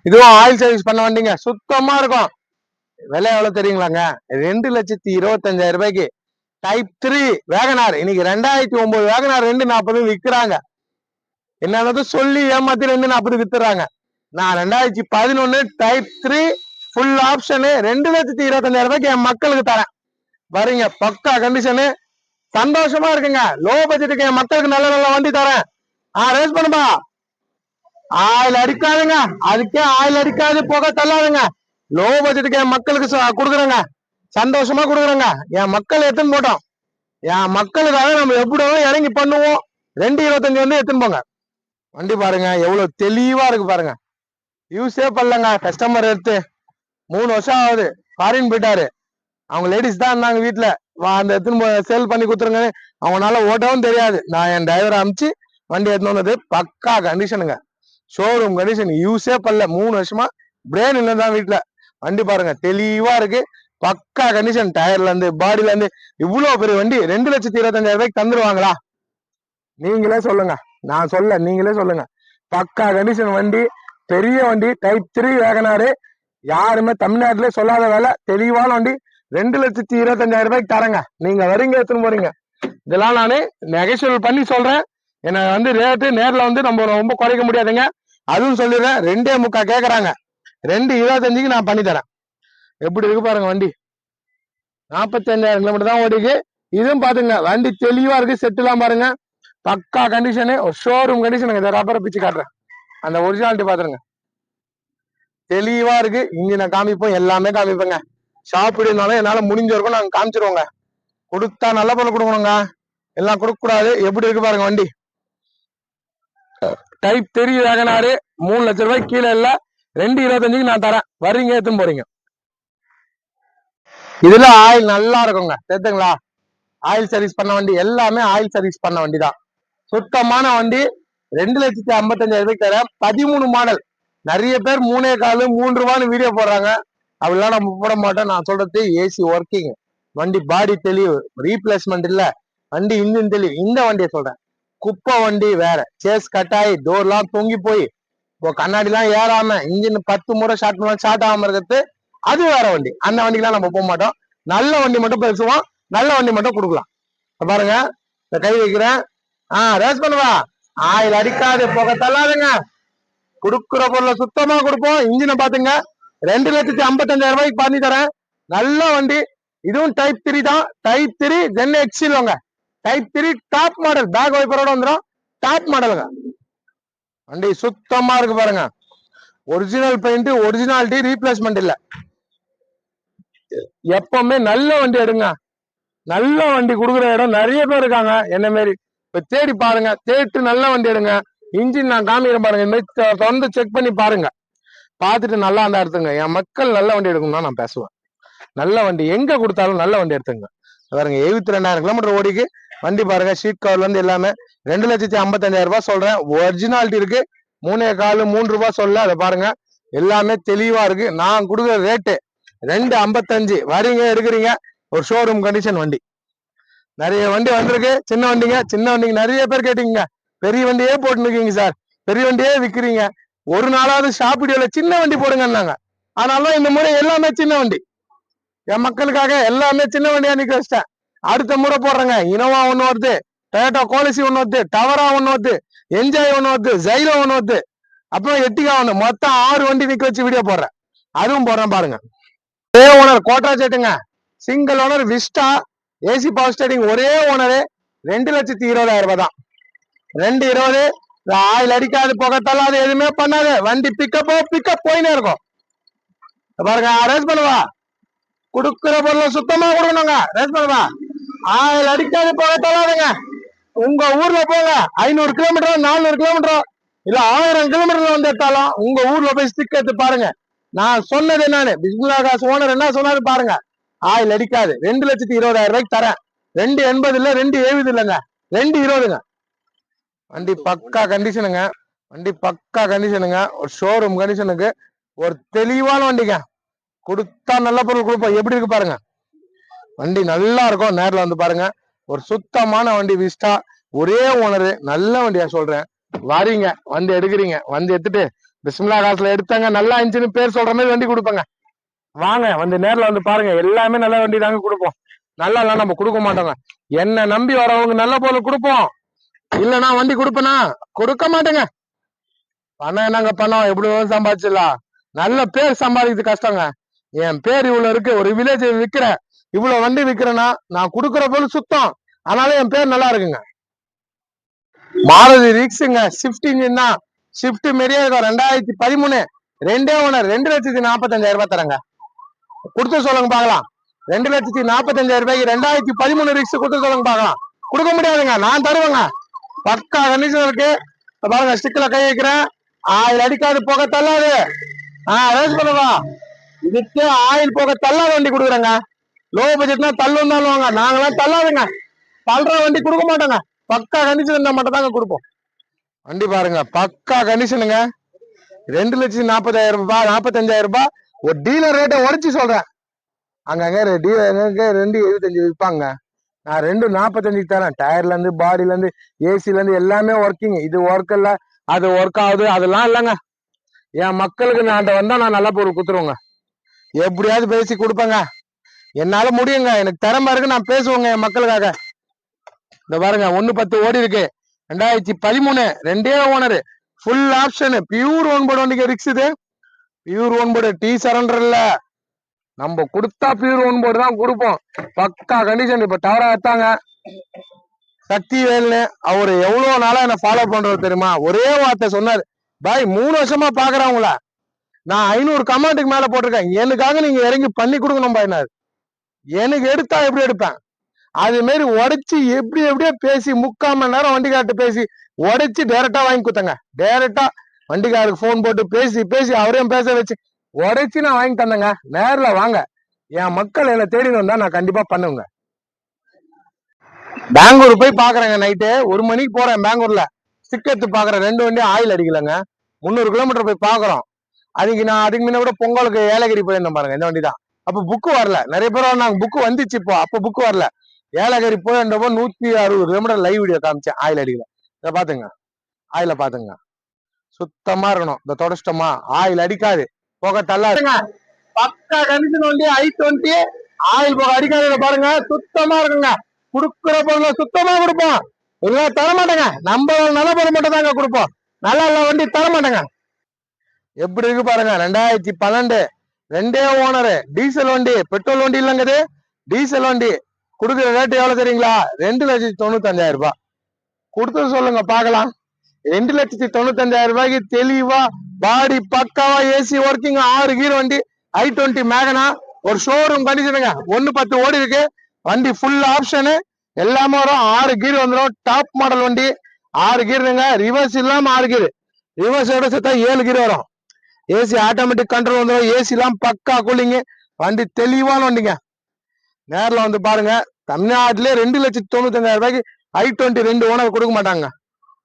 Speaker 1: இதுவும் ஆயில் சர்வீஸ் பண்ண வண்டிங்க. சுத்தமா இருக்கும். விலை எவ்வளவு தெரியுங்களாங்க? ரெண்டு லட்சத்தி இருபத்தஞ்சாயிரம் ரூபாய்க்கு டைப் த்ரீ வேகனார். இன்னைக்கு ரெண்டாயிரத்தி ஒன்பது வேகனார் ரெண்டு நாற்பது விற்கிறாங்க. என்னது சொல்லி ஏமாத்தி ரெண்டு நாற்பது வித்துறாங்க. நான் ரெண்டாயிரத்தி பதினொன்னு டைப் த்ரீ ஃபுல் ஆப்ஷனு ரெண்டு லட்சத்தி இருபத்தஞ்சாயிரம் ரூபாய்க்கு என் மக்களுக்கு தரேன். வரீங்க பக்கா கண்டிஷனு சந்தோஷமா இருக்குங்க. லோ பட்ஜெட்டுக்கு என் மக்களுக்கு நல்ல நல்ல வண்டி தரேன். ஆ ரேஸ் பண்ணுப்பா. ஆயில் அடிக்காதுங்க. அதுக்கே ஆயில் அடிக்காது போக தள்ளாதுங்க. லோ பட்ஜெட்டுக்கு என் மக்களுக்கு ச- கொடுக்குறேங்க. சந்தோஷமா கொடுக்குறேங்க. என் மக்கள் எத்தனை போட்டோம். என் மக்களுக்காக நம்ம எப்படி இறங்கி பண்ணுவோம். ரெண்டு இருபத்தஞ்சு வந்து எடுத்துன்னு போங்க. வண்டி பாருங்க எவ்வளவு தெளிவா இருக்கு பாருங்க. யூஸே பண்ணலங்க. கஸ்டமர் எடுத்து மூணு வருஷம் ஆகுது. ஃபாரின் போயிட்டாரு. அவங்க லேடிஸ் தான் இருந்தாங்க வீட்டில் வா அந்த எடுத்துன்னு சேல் பண்ணி கொடுத்துருங்கன்னு. அவங்களால ஓட்டவும் தெரியாது. நான் என் டிரைவரை அனுப்பிச்சு வண்டி எடுத்துன்னு வந்தது பக்கா கண்டிஷனுங்க ஷோரூம் கண்டிஷன் யூஸே பண்ணல. மூணு வருஷமா இன்னும் தான் வீட்டில் வண்டி பாருங்க தெளிவா இருக்கு. பக்கா கண்டிஷன் டயர்ல இருந்து பாடியில இருந்து இவ்வளோ பெரிய வண்டி. ரெண்டு லட்சத்தி இருபத்தஞ்சாயிரம் ரூபாய்க்கு தந்துருவாங்களா? நீங்களே சொல்லுங்க. நான் சொல்ல நீங்களே சொல்லுங்க. பக்கா கண்டிஷன் வண்டி பெரிய வண்டி டைப் த்ரீ வேகனாரு யாருமே தமிழ்நாட்டிலே சொல்லாத வேலை. தெளிவான வண்டி. ரெண்டு லட்சத்தி இருபத்தஞ்சாயிரம் ரூபாய்க்கு தரேங்க. நீங்க வரீங்க எடுத்துன்னு போறீங்க. இதெல்லாம் நான் நெகோசியபிள் பண்ணி சொல்றேன். என்ன வந்து ரேட்டு நேரில் வந்து நம்ம ரொம்ப குறைக்க முடியாதுங்க. அதுவும் சொல்லிடுறேன். ரெண்டே முக்கா கேட்குறாங்க ரெண்டு இருபத்தஞ்சுக்கு நான் பண்ணி தரேன். எப்படி இருக்கு பாருங்க வண்டி. நாற்பத்தஞ்சாயிரம் கிலோமீட்டர் தான் ஓடிக்கு இதுவும் பாத்துங்க வண்டி தெளிவா இருக்கு. செட்டுலாம் பாருங்க. பக்கா கண்டிஷனு ஷோரூம் கண்டிஷனுங்க இதை ரப்பரை பிச்சு காட்டுறேன். அந்த ஒரிஜினாலிட்டி பாத்துருங்க. தெளிவா இருக்கு. இங்க நான் காமிப்போம் எல்லாமே காமிப்பேங்க. ஷாப் இருந்தாலும் என்னால முடிஞ்ச வரைக்கும் நாங்க காமிச்சிருவோங்க. கொடுத்தா நல்ல பொருள் கொடுக்கணுங்க. எல்லாம் கொடுக்க கூடாது எப்படி இருக்கு பாருங்க வண்டி. டைப் தெரிய வேகனாரு மூணு லட்ச ரூபாய் கீழே இல்ல. ரெண்டு இருபத்தஞ்சுக்கு நான் தரேன். வர்றீங்க எடுத்துன்னு போறீங்க. இதுல ஆயில் நல்லா இருக்குங்க. தெரியுதுங்களா ஆயில் சர்வீஸ் பண்ண வண்டி. எல்லாமே ஆயில் சர்வீஸ் பண்ண வண்டி தான் சுத்தமான வண்டி. ரெண்டு லட்சத்தி ஐம்பத்தஞ்சாயிரம் ரூபாய்க்கு தரேன் பதிமூணு மாடல். நிறைய பேர் மூணே காலு மூன்று ரூபான்னு வீடியோ போடுறாங்க. அப்படிலாம் நம்ம போட மாட்டோம். நான் சொல்றது ஏசி ஒர்க்கிங் வண்டி பாடி தெளிவு. ரீப்ளேஸ்மெண்ட் இல்ல. வண்டி இன்ஜின் தெளிவு. இந்த வண்டியை சொல்றேன். குப்பை வண்டி வேற. சேஸ் கட்டாயி டோர்லாம் தொங்கி போய் இப்போ கண்ணாடி எல்லாம் ஏறாம இன்ஜின் பத்து முறை ஷார்ட் பண்ணலாம் ஷார்ட் ஆகாம இருக்கிறது அது வேற வண்டி. அந்த வண்டிக்கெல்லாம் நம்ம போக மாட்டோம். நல்ல வண்டி மட்டும் பேசுவோம். நல்ல வண்டி மட்டும் கொடுக்கலாம். பாருங்க. இந்த கை வைக்கிறேன். ஆஹ் ரேஸ் பண்ணுவா ஆயில் அடிக்காது புகை தள்ளாதுங்க. குடுக்குற பொருளை சுத்தமா கொடுப்போம். இன்ஜினை பாத்துங்க ரெண்டு லட்சத்தி ஐம்பத்தஞ்சாயிரம் ரூபாய்க்கு பண்ணி தரேன். நல்ல வண்டி. இதுவும் டைப் த்ரீ தான். டைப் த்ரீ ஜென் வாங்க type three top model back வைப்பரோட வந்துடும் டாப் மாடலுங்க வண்டி சுத்தமா இருக்கு பாருங்க. ஒரிஜினல் பெயிண்ட் ஒரிஜினாலிட்டி ரீப்ளேஸ்மெண்ட் இல்ல. எப்பவுமே நல்ல வண்டி எடுங்க. நல்ல வண்டி கொடுக்குற இடம் நிறைய பேர் இருக்காங்க. என்ன மாரி இப்போ தேடி பாருங்க தேட்டு நல்ல வண்டி எடுங்க. இன்ஜின் நான் காமிக்கிறேன் பாருங்க இந்த மாதிரி தொ- தொடர்ந்து செக் பண்ணி பாருங்க. பார்த்துட்டு நல்லா இருந்தா எடுத்துங்க. என் மக்கள் நல்ல வண்டி எடுக்கணும் நான் பேசுவேன். நல்ல வண்டி எங்க கொடுத்தாலும் நல்ல வண்டி எடுத்துங்க. பாருங்க எழுபத்தி ரெண்டாயிரம் கிலோமீட்டர் ஓடிக்கு. வண்டி பாருங்க ஷீட் கவர்ல இருந்து எல்லாமே ரெண்டு லட்சத்தி ஐம்பத்தஞ்சாயிரம் ரூபாய் சொல்றேன். ஒரிஜினாலிட்டி இருக்கு. மூணே காலு மூன்று ரூபாய் சொல்ல அதை பாருங்க. எல்லாமே தெளிவா இருக்கு. நான் கொடுக்குற ரேட்டு ரெண்டு ஐம்பத்தஞ்சு. வரீங்க எடுக்கிறீங்க. ஒரு ஷோரூம் கண்டிஷன் வண்டி. நிறைய வண்டி வந்திருக்கு. சின்ன வண்டிங்க. சின்ன வண்டிங்க. நிறைய பேர் கேட்டீங்க பெரிய வண்டியே போட்டுருக்கீங்க சார். பெரிய வண்டியே விக்கிறீங்க. ஒரு நாளாவது ஷாப் வீடியோல சின்ன வண்டி போடுங்கன்னாங்க. ஆனாலும் இந்த முறை எல்லாமே சின்ன வண்டி. என் மக்களுக்காக எல்லாமே சின்ன வண்டியா நிக்க வச்சிட்டேன். அடுத்த முறை போடுறேங்க. இனோவா ஒண்ணு வருது. டொயோட்டா கோலிசி ஒண்ணு வருது. டவரா ஒண்ணு வருது. என்ஜாய் ஒண்ணு வருது. ஜைலோ ஒண்ணு வருது. அப்புறம் எட்டிகா ஒண்ணு. மொத்தம் ஆறு வண்டி நிக்க வச்சு வீடியோ போடுறேன். அதுவும் போடுறேன் பாருங்க. ஓனர் கோட்டா செட்டுங்க single owner Vista AC power steering ஒரே ஓனரு ரெண்டு லட்சத்தி இருபதாயிரம் ரூபாய் தான் ரெண்டு இருபது இந்த ஆயில் அடிக்காது புகை அது எதுவுமே பண்ணாது. வண்டி பிக்கப் பிக்கப் போயினே இருக்கும். பாருங்க ரேஸ் பண்ணுவா. குடுக்கிற பொருளை சுத்தமா கொடுக்கணுங்க. ரேஸ் பண்ணுவா. ஆயில் அடிக்காது புகை உங்க ஊர்ல போங்க. ஐநூறு கிலோமீட்டர் நானூறு கிலோமீட்டர் இல்ல ஆயிரம் கிலோமீட்டர்ல வந்து எடுத்தாலும் உங்க ஊர்ல போய் ஸ்டிக் எடுத்து பாருங்க. நான் சொன்னது என்னன்னு. பிஸ்மிலா காசு ஓனர் என்ன சொன்னாரு பாருங்க. ஆயில் அடிக்காது. ரெண்டு லட்சத்தி இருபதாயிரம் ரூபாய்க்கு தரேன். ரெண்டு எண்பது இல்ல ரெண்டு எழுபது இல்லைங்க. ரெண்டு இருபதுங்க. வண்டி பக்கா கண்டிஷனுங்க வண்டி பக்கா கண்டிஷனுங்க ஒரு ஷோரூம் கண்டிஷனுக்கு ஒரு தெளிவான வண்டிங்க. கொடுத்தா நல்ல பொருள் கொடுப்போம். எப்படி இருக்கு பாருங்க. வண்டி நல்லா இருக்கும். நேர்ல வந்து பாருங்க. ஒரு சுத்தமான வண்டி விஸ்டா ஒரே ஓனரு நல்ல வண்டியா சொல்றேன். வாரீங்க. வந்து எடுக்கிறீங்க. வந்து எடுத்துட்டு பிஸ்மிலா காசுல எடுத்தாங்க. நல்லா இருந்துச்சுன்னு பேர் சொல்ற மாதிரி வண்டி கொடுப்பேங்க. வாங்க வந்து நேர்ல வந்து பாருங்க. எல்லாமே நல்ல வண்டி தாங்க கொடுப்போம். நல்லா எல்லாம் நம்ம கொடுக்க மாட்டோங்க. என்ன நம்பி வரவங்க நல்ல போல கொடுப்போம். இல்லனா வண்டி கொடுப்பனா? கொடுக்க மாட்டேங்க. பணம் என்னங்க பணம்? எப்படி சம்பாதிச்சிடலாம். நல்ல பேர் சம்பாதிக்கிறது கஷ்டங்க. என் பேர் இவ்வளவு இருக்கு. ஒரு வில்லேஜ் விற்கிறேன் இவ்வளவு வண்டி விக்கிறேன்னா நான் கொடுக்குற பொருள் சுத்தம். ஆனாலும் என் பேர் நல்லா இருக்குங்க. மாருதி ரிக்ஸுங்க. ஷிஃப்ட் இன்ஜின் தான். ஷிஃப்ட் மாரியே இருக்கும் ரெண்டாயிரத்தி பதிமூணு. ரெண்டே ஒன்று ரெண்டு லட்சத்தி நாற்பத்தஞ்சாயிரம் ரூபாய் தரேங்க. கொடுத்து சொல்லுங்க பார்க்கலாம். ரெண்டு லட்சத்தி நாற்பத்தஞ்சாயிரம் ரூபாய்க்கு ரெண்டாயிரத்தி பதிமூணு ரிக்ஸ் கொடுத்து சொல்லுங்க பாக்கலாம் கொடுக்க முடியாதுங்க நான் தருவேங்க. பக்கா கண்டிஷன் இருக்கு. பாருங்க ஸ்டிக்ல கை வைக்கிறேன். ஆயில் அடிக்காது போக தள்ளாது. ஆஹ் ரேஸ் பண்ணுவா இதுக்கு ஆயில் போக தள்ளாத வண்டி கொடுக்குறேங்க. லோ பட்ஜெட்னா தள்ளும் தள்ளுவாங்க நாங்களாம் தள்ளாதுங்க. தள்ளுற வண்டி கொடுக்க மாட்டோங்க. பக்கா கண்டிஷன் இருந்தா மட்டும் தாங்க கொடுப்போம். வண்டி பாருங்க பக்கா கண்டிஷனுங்க ரெண்டு லட்சத்தி நாற்பதாயிரம் ரூபாய் நாற்பத்தஞ்சாயிரம் ரூபாய் ஒரு டீலர் ரேட்டை உடச்சி சொல்றேன். அங்கங்க டீலர் ரெண்டு எழுபத்தஞ்சு விற்பாங்க நான் ரெண்டு நாற்பத்தஞ்சுக்கு தரேன். டயர்ல இருந்து ஏசிலேருந்து இருந்து ஏசில இருந்து எல்லாமே ஒர்க்கிங் இது ஒர்க் இல்ல அது ஒர்க் ஆகுது அதெல்லாம் இல்லைங்க. என் மக்களுக்கு நான் வந்தா நான் நல்ல பொருள் குத்துருவேங்க எப்படியாவது பேசி கொடுப்பேங்க. என்னால முடியுங்க. எனக்கு திறமை இருக்கு நான் பேசுவோங்க என் மக்களுக்காக. இந்த பாருங்க ஒன்று பத்து ஓடி இருக்கு. ரெண்டாயிரத்தி பதிமூணு ரெண்டே owner full option pure one board வண்டிக்கு ரிக்ஸ் இது. பியூர் ஒன் போர்டு டீ சரண்டர் இல்ல. நம்ம கொடுத்தா பியூர் ஒன் போர்டு தான் கொடுப்போம். பக்கா கண்டிஷன் இப்ப டவரா எடுத்தாங்க சக்தி வேல்னு அவரு எவ்வளவு நாளா என்ன ஃபாலோ பண்றது தெரியுமா? ஒரே வார்த்தை சொன்னாரு. பாய் மூணு வருஷமா பாக்குறேன் நான் ஐநூறு கமெண்ட்டுக்கு மேல போட்டிருக்கேன். எனக்காக நீங்க இறங்கி பண்ணி கொடுக்கணும் பாயினார். எனக்கு எடுத்தா எப்படி எடுப்பேன்? அது மாரி உடைச்சு எப்படி எப்படியோ பேசி முக்கால் மணி நேரம் காட்டு பேசி உடைச்சு டைரக்டா வாங்கி கொடுத்தங்க. டைரக்டா வண்டிக்காரருக்கு ஃபோன் போட்டு பேசி பேசி அவரையும் பேச வச்சு உடைச்சு நான் வாங்கி தந்தேங்க நேர்ல வாங்க. என் மக்கள் என்ன தேடினு வந்தா நான் கண்டிப்பா பண்ணுவேங்க. பெங்களூர் போய் பாக்குறேங்க நைட்டு ஒரு மணிக்கு போறேன் பெங்களூர்ல. சிக்கத்து பாக்குறேன். ரெண்டு வண்டி ஆயில் அடிக்கலங்க. முந்நூறு கிலோமீட்டர் போய் பாக்குறோம். அதுக்கு நான் அதுக்கு முன்ன கூட பொங்கலுக்கு ஏலகிரி போயிருந்தேன் பாருங்க இந்த வண்டி தான் அப்ப புக்கு வரல. நிறைய பேர் நாங்க புக்கு வந்துச்சு இப்போ. அப்ப புக்கு வரல. ஏலகிரி போயிருந்தப்போ நூத்தி அறுபது கிலோமீட்டர் லைவ் வீடியோ காமிச்சேன். ஆயில் அடிக்கல. இதை பாத்துங்க. ஆயில பாத்துங்க. சுத்தமா இருக்கணும். இந்த தொடச்சிட்டோமா? ஆயில் அடிக்காது. புகை தள்ளாதுங்க பக்கா கண்டிஷன் வண்டி ஐ டுவெண்ட்டி ஆயில் புகை அடிக்காத பாருங்க. சுத்தமா இருக்குங்க குடுக்குற பொருளை சுத்தமா கொடுப்போம். இல்ல தர மாட்டேங்க. நம்ம நல்ல பொருள் மட்டும் தாங்க கொடுப்போம். நல்லா இல்ல வண்டி தர மாட்டேங்க. எப்படி இருக்கு பாருங்க. ரெண்டாயிரத்தி பன்னெண்டு. ரெண்டே ஓனரு டீசல் வண்டி பெட்ரோல் வண்டி இல்லைங்க இது. டீசல் வண்டி. கொடுக்குற ரேட் எவ்வளவு தெரியுங்களா? ரெண்டு லட்சத்தி தொண்ணூத்தஞ்சாயிரம் ரூபாய். கொடுத்து சொல்லுங்க பார்க்கலாம். ரெண்டு லட்சத்தி தொண்ணூத்தஞ்சாயிரம் ரூபாய்க்கு தெளிவா பாடி பக்காவா ஏசி ஒர்க்கிங் ஆறு கீர் வண்டி ஐ டுவெண்ட்டி மேகனா ஒரு ஷோரூம் கண்டிஷனுங்க ஒன்னு பத்து ஓடி இருக்கு. வண்டி ஃபுல் ஆப்ஷனு எல்லாமே வரும். ஆறு கீர் வந்துடும் டாப் மாடல் வண்டி. ஆறு கீருங்க ரிவர்ஸ் இல்லாம ஆறு கீர் ரிவர்ஸோட சேர்த்தா ஏழு கீர் வரும். ஏசி ஆட்டோமேட்டிக் கண்ட்ரோல் வந்துடும் ஏசி எல்லாம் பக்கா கூலிங்கு வண்டி தெளிவான வண்டிங்க. நேரில் வந்து பாருங்க. தமிழ்நாட்டிலே ரெண்டு லட்சத்தி தொண்ணூத்தஞ்சாயிரம் ரூபாய்க்கு ஐ டுவெண்ட்டி ரெண்டு ஓனர் கொடுக்க மாட்டாங்க.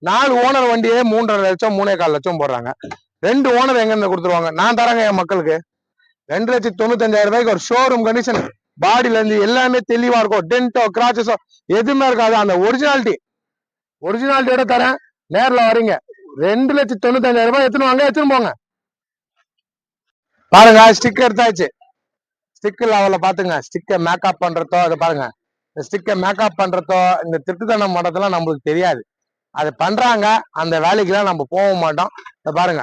Speaker 1: நாலு ஓனர் வண்டியே மூன்றரை லட்சம் மூணே கால் லட்சம் போடுறாங்க. ரெண்டு ஓனர் எங்க இருந்து கொடுத்துருவாங்க? நான் தரேங்க என் மக்களுக்கு. ரெண்டு லட்சத்தி தொண்ணூத்தஞ்சாயிரம் ரூபாய்க்கு ஒரு ஷோரூம் கண்டிஷன் பாடியில இருந்து எல்லாமே தெளிவா இருக்கும். டென்ட்டோ கிராச்சஸோ எதுவுமே இருக்காது. அந்த ஒரிஜினாலிட்டி ஒரிஜினாலிட்டியோட தரேன்? நேர்ல வரீங்க. ரெண்டு லட்சத்தி தொண்ணூத்தஞ்சாயிரம் ரூபாய் எடுத்துன்னு வாங்க? எடுத்துன்னு போங்க? பாருங்க ஸ்டிக்கர் எடுத்தாச்சு. ஸ்டிக்கு லெவலில் பாத்துங்க ஸ்டிக்கை மேக்கப் பண்றதோ அதை பாருங்க. இந்த ஸ்டிக்கை மேக்கப் பண்றதோ இந்த திருட்டுத்தனம் பண்றதெல்லாம் நம்மளுக்கு தெரியாது. அது பண்றாங்க அந்த வேலைக்கெல்லாம் நம்ம போக மாட்டோம். இதை பாருங்க.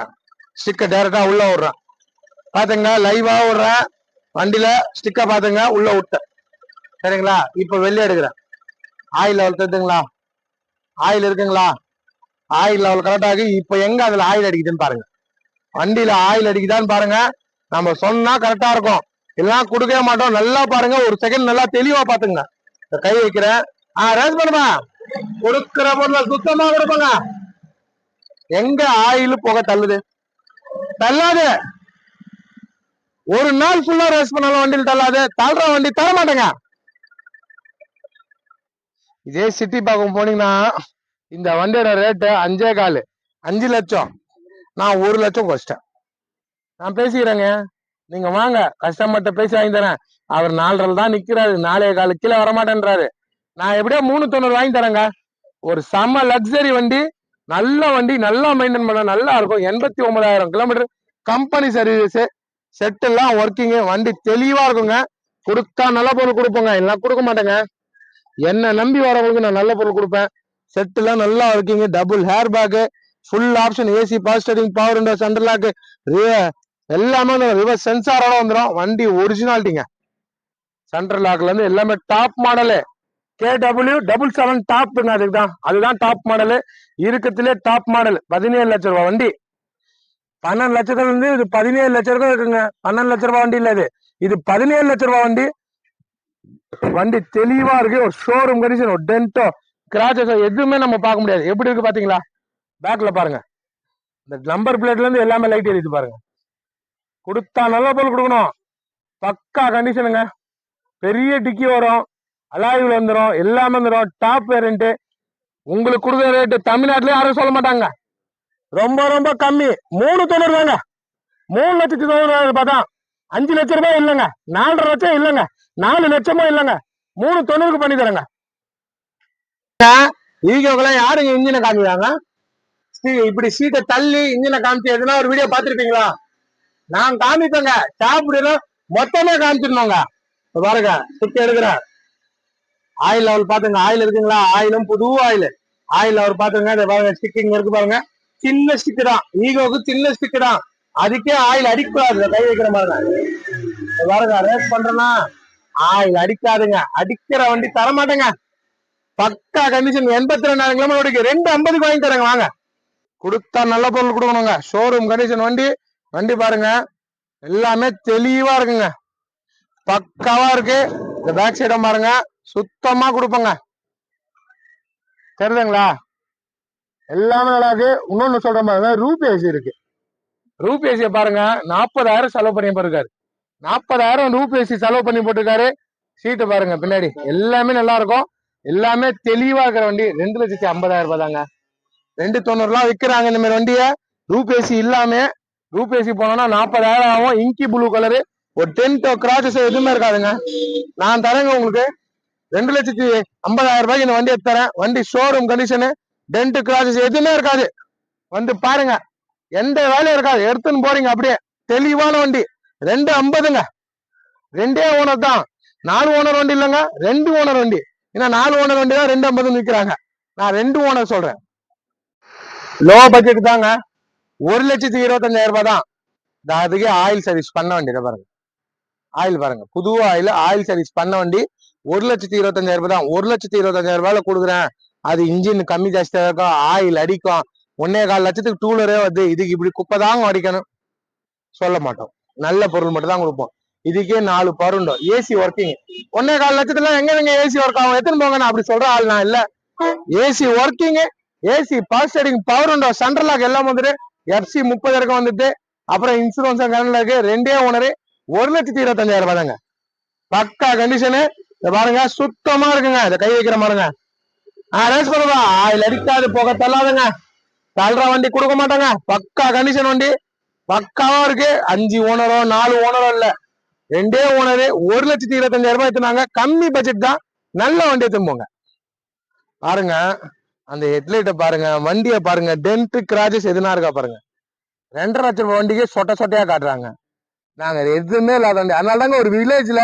Speaker 1: ஸ்டிக்கை டைரக்டா உள்ள விடுறேன். பாத்துங்க லைவா விடுறேன். வண்டியில ஸ்டிக்கை பாத்துங்க? உள்ள விட்டேன். சரிங்களா? இப்ப வெளியே எடுக்கிறேன். ஆயில் லெவல் தெரியுதுங்களா ஆயில் இருக்குங்களா? ஆயில் லெவல் கரெக்டாக இப்ப எங்க அதுல ஆயில் அடிக்குதுன்னு பாருங்க. வண்டியில ஆயில் அடிக்குதான்னு பாருங்க. நம்ம சொன்னா கரெக்டா இருக்கும். எல்லாம் கொடுக்கவே மாட்டோம். நல்லா பாருங்க. ஒரு செகண்ட் நல்லா தெளிவா பாத்துங்க கை வைக்கிறேன். ஆ ரேஸ் பண்ணுமா? கொடுக்கிற பொருளை சுத்தமா கொடுப்பங்க. எங்க ஆயில் புகை தள்ளுது? தள்ளாது. ஒரு நாள் ஃபுல்லா ரேஸ் பண்ணாலும் வண்டியில் தள்ளாது. தள்ளுற வண்டி தர மாட்டேங்க இதே சிட்டி பார்க்க போனீங்கன்னா இந்த வண்டியோட ரேட்டு அஞ்சே காலு. அஞ்சு லட்சம். நான் ஒரு லட்சம் குறைச்சிட்டேன். நான் பேசிக்கிறேங்க. நீங்க வாங்க. கஸ்டமர்கிட்ட பேசி வாங்கி தரேன். அவர் நாலரை தான் நிக்கிறாரு. நாலே காலு கீழே வரமாட்டேன்றாரு. நான் எப்படியோ மூணு தொண்ணூறு வாங்கி தரேங்க. ஒரு செம்ம லக்ஸரி வண்டி நல்ல வண்டி நல்லா மெயின்டைன் பண்ண நல்லா இருக்கும். எண்பத்தி ஒன்பதாயிரம் கிலோமீட்டர் கம்பெனி சர்வீஸ் செட் எல்லாம் ஒர்க்கிங்கு வண்டி தெளிவா இருக்குங்க. கொடுத்தா நல்ல பொருள் கொடுப்போங்க. எல்லாம் கொடுக்க மாட்டேங்க. என்ன நம்பி வரவங்களுக்கு நான் நல்ல பொருள் கொடுப்பேன். செட் எல்லாம் நல்லா working double air bag full option AC power steering power window centre lock எல்லாமே ரிவர்ஸ் சென்சாரோட வந்துடும் வண்டி ஒரிஜினாலிட்டிங்க சென்டர் லாக்ல இருந்து எல்லாமே top model K W double seven டாப்ங்க அதுக்கு தான் அதுதான். டாப் மாடலு இருக்கத்திலே டாப் மாடல் பதினேழு லட்ச ரூபா வண்டி. பன்னெண்டு லட்சத்துல இருந்து இது பதினேழு லட்ச ரூபா இருக்குங்க. பன்னெண்டு லட்ச ரூபா வண்டி இல்ல இது. இது பதினேழு லட்ச ரூபா வண்டி. வண்டி தெளிவா இருக்கு. ஒரு ஷோரூம் கண்டிஷன் ஒரு டென்ட்டோ கிராச்சஸோ எதுவுமே நம்ம பார்க்க முடியாது. எப்படி இருக்கு பாத்தீங்களா? பேக்ல பாருங்க. இந்த நம்பர் பிளேட்ல இருந்து எல்லாமே லைட் எரியுது பாருங்க. கொடுத்தா நல்ல பொருள் கொடுக்கணும். பக்கா கண்டிஷனுங்க பெரிய டிக்கி வரும். அலாய்வில் வந்துடும் எல்லாமே வந்துடும் டாப் வேரியண்ட்டு உங்களுக்கு கொடுக்குற ரேட்டு தமிழ்நாட்டிலே யாரும் சொல்ல மாட்டாங்க. ரொம்ப ரொம்ப கம்மி. மூணு தொண்ணூறு தாங்க. மூணு லட்சத்தி தொண்ணூறு பார்த்தா அஞ்சு லட்ச ரூபாய் இல்லைங்க. நாலரை லட்சம் இல்லைங்க. நாலு லட்சமும் இல்லைங்க. மூணு தொண்ணூறுக்கு பண்ணி தரேங்க. ஈகோக்கெல்லாம் யாருங்க இன்ஜினை காமிக்கிறாங்க? சீ- இப்படி சீட்டை தள்ளி இன்ஜினை காமிச்சு எதுனா ஒரு வீடியோ பார்த்துருப்பீங்களா? நான் காமிப்பேங்க. டாப் மொத்தமே காமிச்சிருந்தோங்க பாருங்க சுத்தி எடுக்கிறேன். ஆயில் லெவல் பாத்துங்க. ஆயில் இருக்குங்களா? ஆயிலும் புது ஆயில் ஆயில் லெவல் பாத்துங்க. இதை பாருங்க ஸ்டிக்கிங் இருக்கு பாருங்க. சின்ன ஸ்டிக் தான். ஈகோக்கு சின்ன ஸ்டிக் தான். அதுக்கே ஆயில் அடிக்கூடாது. கை வைக்கிற மாதிரி பாருங்க ரேஸ் பண்றேன்னா ஆயில் அடிக்காதுங்க. அடிக்கிற வண்டி தர மாட்டேங்க பக்கா கண்டிஷன் எண்பத்தி ரெண்டாயிரம் கிலோமீட்டர் ரெண்டு ஐம்பதுக்கு வாங்கி தரேங்க வாங்க. கொடுத்தா நல்ல பொருள் கொடுக்கணுங்க. ஷோரூம் கண்டிஷன் வண்டி. வண்டி பாருங்க. எல்லாமே தெளிவா இருக்குங்க. பக்காவா இருக்கு. இந்த பேக் சைடும் பாருங்க. சுத்தமா கொடுப்போங்க. தெரியுதுங்களா? எல்லாமே நல்லா இருக்கு. இன்னொன்னு சொல்ற மாதிரி ரூபி ஏசி இருக்கு. ரூபி ஏசியை பாருங்க. நாற்பதாயிரம் செலவு பண்ணி போட்டிருக்காரு. நாற்பதாயிரம் ரூப் ஏசி செலவு பண்ணி போட்டிருக்காரு. சீட்டு பாருங்க பின்னாடி. எல்லாமே நல்லா இருக்கும். எல்லாமே தெளிவா இருக்கிற வண்டி. ரெண்டு லட்சத்தி ஐம்பதாயிரம் ரூபாய் தாங்க. ரெண்டு தொண்ணூறுலாம் விற்கிறாங்க இந்த மாதிரி வண்டியை. ரூபேசி இல்லாம. ரூபேசி போனோம்னா நாற்பதாயிரம் ஆகும். இங்கி ப்ளூ கலரு. ஒரு டென்ட்டோ கிராச்சஸ் எதுவுமே இருக்காதுங்க. நான் தரேங்க உங்களுக்கு. ரெண்டு லட்சத்தி ஐம்பதாயிரம் ரூபாய்க்கு இந்த வண்டி தரேன். வண்டி ஷோரூம் கண்டிஷனு டென்ட் கிராச்சஸ் எதுவுமே இருக்காது. வந்து பாருங்க. எந்த வேலையும் இருக்காது. எடுத்துன்னு போறீங்க அப்படியே. தெளிவான வண்டி. ரெண்டு ஐம்பதுங்க. ரெண்டே ஓனர் தான். நாலு ஓனர் வண்டி இல்லைங்க. ரெண்டு ஓனர் வண்டி. ஏன்னா நாலு ஓனர் வண்டி தான் ரெண்டு ஐம்பதுன்னு விற்கிறாங்க நான் ரெண்டு ஓனர் சொல்றேன். லோ பட்ஜெட் தாங்க. ஒரு லட்சத்தி இருபத்தஞ்சாயிரம் ரூபாய் தான். இந்த அதுக்கே ஆயில் சர்வீஸ் பண்ண வண்டி பாருங்க. ஆயில் பாருங்க. புது ஆயில் ஆயில் சர்வீஸ் பண்ண வண்டி. ஒரு லட்சத்தி இருபத்தஞ்சாயிரம் ரூபாய் தான். ஒரு லட்சத்தி இருபத்தஞ்சாயிரம் ரூபாயில கொடுக்குறேன். அது இன்ஜின் கம்மி ஜாஸ்தியாக இருக்கும் ஆயில் அடிக்கும். ஒன்னே கால் லட்சத்துக்கு டூலரே வந்து இதுக்கு இப்படி குப்பை தாங்க அடிக்கணும் சொல்ல மாட்டோம். நல்ல பொருள் மட்டும் தான் கொடுப்போம். இதுக்கே நாலு பருண்டோம் ஏசி ஒர்க்கிங் ஒன்னே கால் லட்சத்துல எங்க எங்க ஏசி ஒர்க் ஆகும்? எத்தனை போங்க நான் அப்படி சொல்ற ஆள் நான் இல்ல AC working AC power steering power window central lock எல்லாம் வந்துட்டு எஃப்சி முப்பது வரைக்கும் வந்துட்டு அப்புறம் இன்சூரன்ஸ் கரண்ட் இருக்கு ரெண்டே ஓனரு ஒரு லட்சத்தி இருபத்தஞ்சாயிரம் ரூபாய் தாங்க. பக்கா கண்டிஷனு இதை பாருங்க சுத்தமா இருக்குங்க. இதை கை வைக்கிற பாருங்க ஆ ரேஸ் பண்ணுவா ஆயில் அடிக்காது போக தள்ளாதுங்க. தள்ளுற வண்டி கொடுக்க மாட்டாங்க. பக்கா கண்டிஷன் வண்டி. பக்காவா இருக்கு. அஞ்சு ஓனரோ நாலு ஓனரோ இல்ல. ரெண்டே ஓனரு ஒரு லட்சத்தி இருபத்தஞ்சாயிரம் ரூபாய் எடுத்துனாங்க கம்மி பட்ஜெட் தான். நல்ல வண்டி எடுத்துன்னு போங்க. பாருங்க அந்த ஹெட்லைட்டை பாருங்க வண்டியை பாருங்க டென்ட் கிராஜஸ் எதுனா இருக்கா பாருங்க. ரெண்டரை லட்சம் ரூபாய் வண்டிக்கு சொட்ட சொட்டையா காட்டுறாங்க. நாங்க எதுவுமே இல்லாத வண்டி. அதனால தாங்க ஒரு வில்லேஜ்ல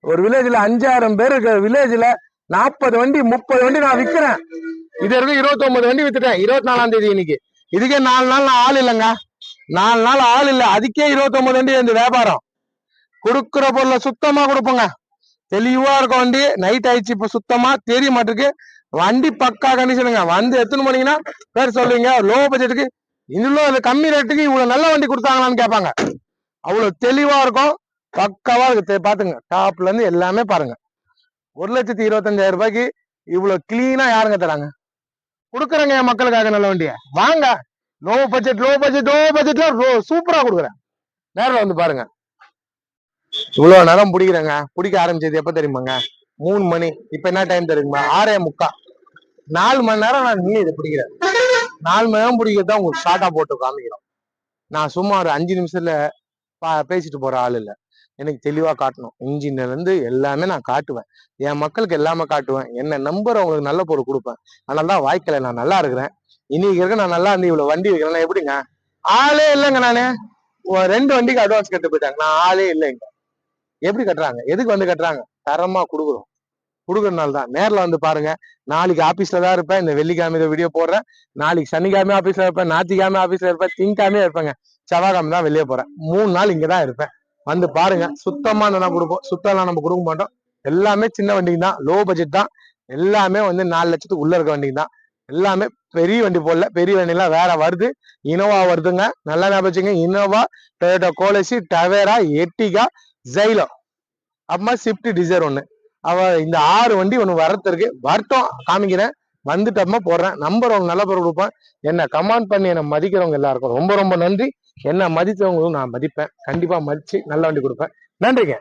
Speaker 1: ஒரு வில்லேஜ்ல அஞ்சாயிரம் பேர் இருக்கிற வில்லேஜ்ல நாற்பது வண்டி முப்பது வண்டி நான் விற்கிறேன் இது வரைக்கும் இருபத்தி ஒன்பது வண்டி வித்துட்டேன். இருபத்தி நாலாம் தேதி இன்னைக்கு. இதுக்கே நாலு நாள் நான் ஆள் இல்லைங்க. நாலு நாள் ஆள் இல்லை. அதுக்கே இருபத்தி ஒன்பது வண்டி இந்த வியாபாரம். கொடுக்குற பொருளை சுத்தமா கொடுப்போங்க. தெளிவா இருக்கும் வண்டி. நைட் ஆயிடுச்சு இப்ப சுத்தமா. தெரிய மாட்டிருக்கு. வண்டி பக்கா கண்டிஷனுங்க வந்து எத்தனை மணிங்கன்னா பேர் சொல்லுவீங்க. லோ பட்ஜெட்டுக்கு இன்னும் அது கம்மி ரேட்டுக்கு இவ்வளவு நல்ல வண்டி கொடுத்தாங்களான்னு கேட்பாங்க. அவ்வளவு தெளிவா இருக்கும். பக்காவா இருக்கு. பாத்துங்க. டாப்ல இருந்து எல்லாமே பாருங்க. ஒரு லட்சத்தி இருபத்தஞ்சாயிரம் ரூபாய்க்கு இவ்வளவு கிளீனா யாருங்க தராங்க? கொடுக்குறேங்க என் மக்களுக்காக நல்ல வண்டிய. வாங்க. Low budget low budget low பட்ஜெட்ல சூப்பரா கொடுக்குறேன். நேரில் வந்து பாருங்க. இவ்வளவு நேரம் பிடிக்கிறேங்க. பிடிக்க ஆரம்பிச்சது எப்ப தெரியுமாங்க? மூணு மணி. இப்ப என்ன டைம் தெரியுமா? ஆறே முக்கா. நாலு மணி நேரம் நான் நீ இதை பிடிக்கிறேன். நாலு மணி நேரம் பிடிக்கிறதா உங்களுக்கு ஷார்ட்டா போட்டு காமிக்கிறோம். நான் சும்மா ஒரு அஞ்சு நிமிஷத்துல பா- பேசிட்டு போற ஆள் இல்லை. எனக்கு தெளிவாக காட்டணும். இன்ஜின்லேருந்து எல்லாமே நான் காட்டுவேன். என் மக்களுக்கு எல்லாமே காட்டுவேன். என்ன நம்பர் அவங்களுக்கு நல்ல பொருள் கொடுப்பேன். அதனால தான் வாய்க்கல நான் நல்லா இருக்கிறேன். இன்னைக்கு இருக்க நான் நல்லா இருந்து இவ்வளோ வண்டி வைக்கிறேன் எப்படிங்க? ஆளே இல்லைங்க நானு. ரெண்டு வண்டிக்கு அட்வான்ஸ் கட்டு போயிட்டாங்க. நான் ஆளே இல்லைங்க. எப்படி கட்டுறாங்க? எதுக்கு வந்து கட்டுறாங்க? தரமா கொடுக்குறோம். கொடுக்குறனால தான். நேரில் வந்து பாருங்க. நாளைக்கு ஆபீஸ்ல தான் இருப்பேன். இந்த வெள்ளிக்கிழமை வீடியோ போடுறேன். நாளைக்கு சனிக்கிழமை ஆஃபீஸில் இருப்பேன். ஞாயிற்றுக்கிழமை ஆஃபீஸில் இருப்பேன். திங்கக்கிழமையும் இருப்பேங்க. செவ்வாய்க்கிழமை தான் வெளியே போறேன். மூணு நாள் இங்கே தான் இருப்பேன். வந்து பாருங்க. சுத்தமா நல்லா கொடுப்போம் சுத்தம்லாம் நம்ம கொடுக்க மாட்டோம் எல்லாமே சின்ன வண்டிங்க தான். லோ பட்ஜெட் தான். எல்லாமே வந்து நாலு லட்சத்துக்கு உள்ள இருக்க வண்டிங்க தான். எல்லாமே பெரிய வண்டி போடல. பெரிய வண்டிலாம் வேற வருது. இனோவா வருதுங்க. நல்லா ஞாபகம் வச்சுங்க Innova Toyota Qualis Tavera Ertiga Xylo அப்புறமா ஸ்விஃப்ட் டிசைர் ஒண்ணு. அவ இந்த ஆறு வண்டி ஒன்று வரத்திருக்கு வரட்டும் காமிக்கிறேன். வந்துட்டப்பமா போடுறேன். நம்பர் உங்களுக்கு நல்ல பொருள் கொடுப்பேன். என்ன கமெண்ட் பண்ணி என்னை மதிக்கிறவங்க எல்லாருக்கும் ரொம்ப ரொம்ப நன்றி. என்ன மதித்தவங்களும் நான் மதிப்பேன். கண்டிப்பா மதிச்சு நல்ல வண்டி கொடுப்பேன். நன்றிங்க.